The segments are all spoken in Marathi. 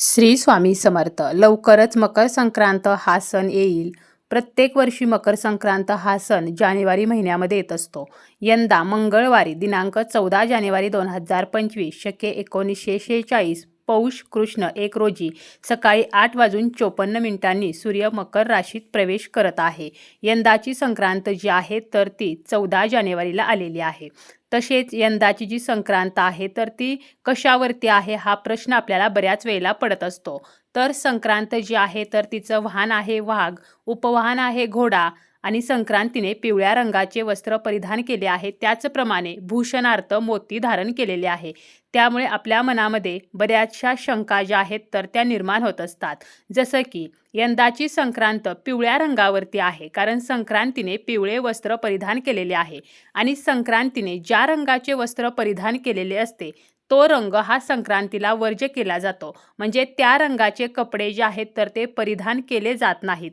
श्री स्वामी समर्थ. लवकरच मकर संक्रांत हा सण येईल. प्रत्येक वर्षी मकर संक्रांत हा सण जानेवारी महिन्यामध्ये येत असतो. यंदा मंगळवारी दिनांक चौदा जानेवारी दोन हजार पंचवीस शके एकोणीसशे शेहेचाळीस पौष कृष्ण एक रोजी सकाळी आठ वाजून चोपन्न मिनिटांनी सूर्य मकर राशीत प्रवेश करत आहे. यंदाची संक्रांत जी आहे तर ती चौदा जानेवारीला आलेली आहे. तसेच यंदाची जी संक्रांत आहे तर ती कशावरती आहे हा प्रश्न आपल्याला बऱ्याच वेळेला पडत असतो. तर संक्रांत जी आहे तर तिचं वाहन आहे वाघ उपवाहन आहे घोडा आणि संक्रांतीने पिवळ्या रंगाचे वस्त्र परिधान केले आहे. त्याचप्रमाणे भूषणार्थ मोती धारण केलेले आहे. त्यामुळे आपल्या मनामध्ये बऱ्याचशा शंका ज्या आहेत तर त्या निर्माण होत असतात. जसं की यंदाची संक्रांत पिवळ्या रंगावरती आहे कारण संक्रांतीने पिवळे वस्त्र परिधान केलेले आहे. आणि संक्रांतीने ज्या रंगाचे वस्त्र परिधान केलेले असते तो रंग हा संक्रांतीला वर्ज्य केला जातो. म्हणजे त्या रंगाचे कपडे जे आहेत तर ते परिधान केले जात नाहीत.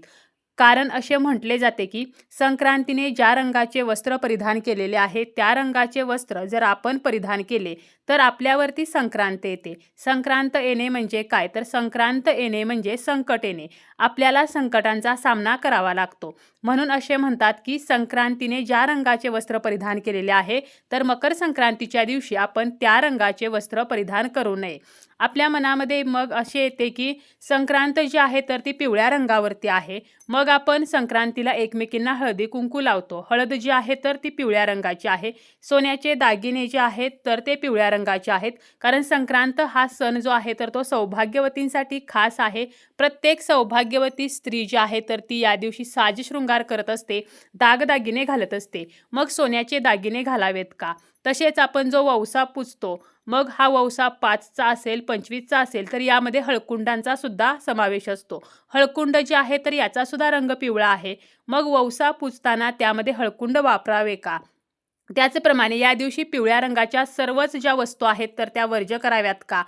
कारण असे म्हटले जाते की संक्रांतीने ज्या रंगाचे वस्त्र परिधान केलेले आहे त्या रंगाचे वस्त्र जर आपण परिधान केले तर आपल्यावरती संक्रांत येते. संक्रांत येणे म्हणजे काय? तर संक्रांत येणे म्हणजे संकट येणे. आपल्याला संकटांचा सामना करावा लागतो. म्हणून असे म्हणतात की संक्रांतीने ज्या रंगाचे वस्त्र परिधान केलेले आहे तर मकर संक्रांतीच्या दिवशी आपण त्या रंगाचे वस्त्र परिधान करू नये. आपल्या मनामध्ये मग असे येते की संक्रांत जी आहे तर ती पिवळ्या रंगावरती आहे. मग आपण संक्रांतीला एकमेकींना हळदी कुंकू लावतो. हळद जी आहे तर ती पिवळ्या रंगाची आहे. सोन्याचे दागिने जे आहेत तर ते पिवळ्या रंगाचे आहेत. कारण संक्रांत हा सण जो आहे तर तो सौभाग्यवतींसाठी खास आहे. प्रत्येक सौभाग्यवती स्त्री जी आहे तर ती या दिवशी साजशृंगार करत असते दागदागिने घालत असते. मग सोन्याचे दागिने घालावेत का? तसेच आपण जो वौसा पुजतो मग हा वौसा पाचचा असेल पंचवीसचा असेल तर यामध्ये हळकुंडांचा सुद्धा समावेश असतो. हळकुंड जे आहे तर याचा सुद्धा रंग पिवळा आहे. मग वौसा पुजताना त्यामध्ये हळकुंड वापरावे का? त्याचप्रमाणे या दिवशी पिवळ्या रंगाच्या सर्वच ज्या वस्तू आहेत तर त्या वर्ज कराव्यात का?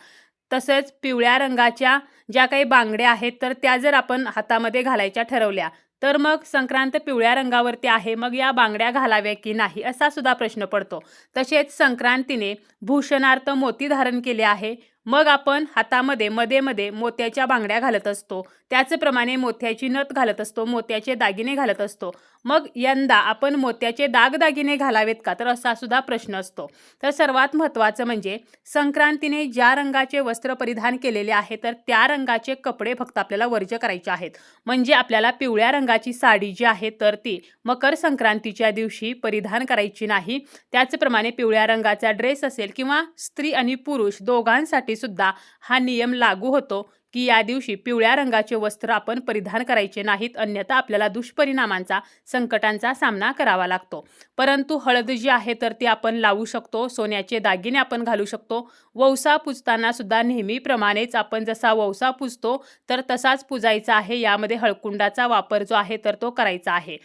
तसंच पिवळ्या रंगाच्या ज्या काही बांगड्या आहेत तर त्या जर आपण हातामध्ये घालायच्या ठरवल्या तर मग संक्रांत पिवळ्या रंगावरती आहे मग या बांगड्या घालाव्या की नाही असा सुद्धा प्रश्न पडतो. तसेच संक्रांतीने भूषणार्थ मोती धारण केले आहे. मग आपण हातामध्ये मध्ये मध्ये मोत्याच्या बांगड्या घालत असतो. त्याचप्रमाणे मोत्याची नथ घालत असतो मोत्याचे दागिने घालत असतो. मग यंदा आपण मोत्याचे दागदागिने घालावेत का? तर असा सुद्धा प्रश्न असतो. तर सर्वात महत्त्वाचं म्हणजे संक्रांतीने ज्या रंगाचे वस्त्र परिधान केलेले आहे तर त्या रंगाचे कपडे फक्त आपल्याला वर्ज करायचे आहेत. म्हणजे आपल्याला पिवळ्या रंगाची साडी जी आहे तर ती मकर संक्रांतीच्या दिवशी परिधान करायची नाही. त्याचप्रमाणे पिवळ्या रंगाचा ड्रेस असेल किंवा स्त्री आणि पुरुष दोघांसाठी सुद्धा हा नियम लागू होतो की या दिवशी पिवळ्या रंगाचे वस्त्र आपण परिधान करायचे नाहीत अन्यथा आपल्याला दुष्परिणामांचा संकटांचा सामना करावा लागतो. परंतु हळद जी आहे तर ती आपण लावू शकतो सोन्याचे दागिने आपण घालू शकतो. वौसा पुजताना सुद्धा नेहमीप्रमाणेच आपण जसा वौसा पुजतो तर तसाच पुजायचा आहे. यामध्ये हळकुंडाचा वापर जो आहे तर तो करायचा आहे.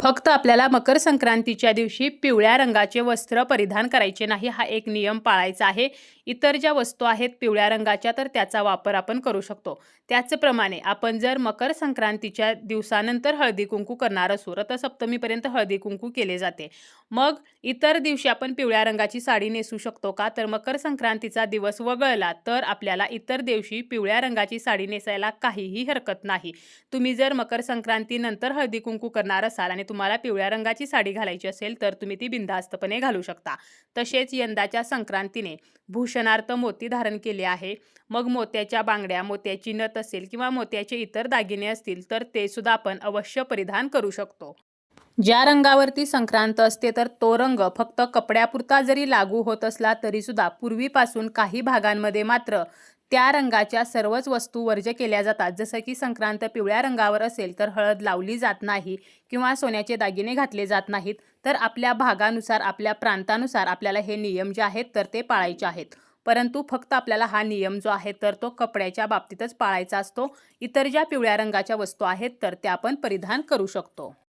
फक्त आपल्याला मकर संक्रांतीच्या दिवशी पिवळ्या रंगाचे वस्त्र परिधान करायचे नाही हा एक नियम पाळायचा आहे. इतर ज्या वस्तू आहेत पिवळ्या रंगाच्या तर त्याचा वापर आपण करू शकतो. त्याचप्रमाणे आपण जर मकर संक्रांतीच्या दिवसानंतर हळदी कुंकू करणार असू रथसप्तमीपर्यंत हळदी कुंकू केले जाते. मग इतर दिवशी आपण पिवळ्या रंगाची साडी नेसू शकतो का? तर मकर संक्रांतीचा दिवस वगळला तर आपल्याला इतर दिवशी पिवळ्या रंगाची साडी नेसायला काहीही हरकत नाही. तुम्ही जर मकर संक्रांतीनंतर हळदी कुंकू करणार असाल आणि तुम्हाला पिवळ्या रंगाची साडी घालायची असेल तर तुम्ही ती बिनधास्तपणे घालू शकता. तसेच यंदाच्या संक्रांतीने भूषणार्थ मोती धारण केले आहे. मग मोत्याच्या बांगड्या मोत्याची नथ असेल किंवा मोत्याचे इतर दागिने असतील तर ते सुद्धा आपण अवश्य परिधान करू शकतो. ज्या रंगावरती संक्रांत असते तर तो रंग फक्त कपड्यापुरता जरी लागू होत असला तरी सुद्धा पूर्वीपासून काही भागांमध्ये मात्र त्या रंगाच्या सर्वच वस्तू वर्ज्य केल्या जातात. जसं की संक्रांत पिवळ्या रंगावर असेल तर हळद लावली जात नाही किंवा सोन्याचे दागिने घातले जात नाहीत तर आपल्या भागानुसार आपल्या प्रांतानुसार आपल्याला हे नियम जे आहेत तर ते पाळायचे आहेत. परंतु फक्त आपल्याला हा नियम जो आहे तर तो कपड्याच्या बाबतीतच पाळायचा असतो. इतर ज्या पिवळ्या रंगाच्या वस्तू आहेत तर त्या आपण परिधान करू शकतो.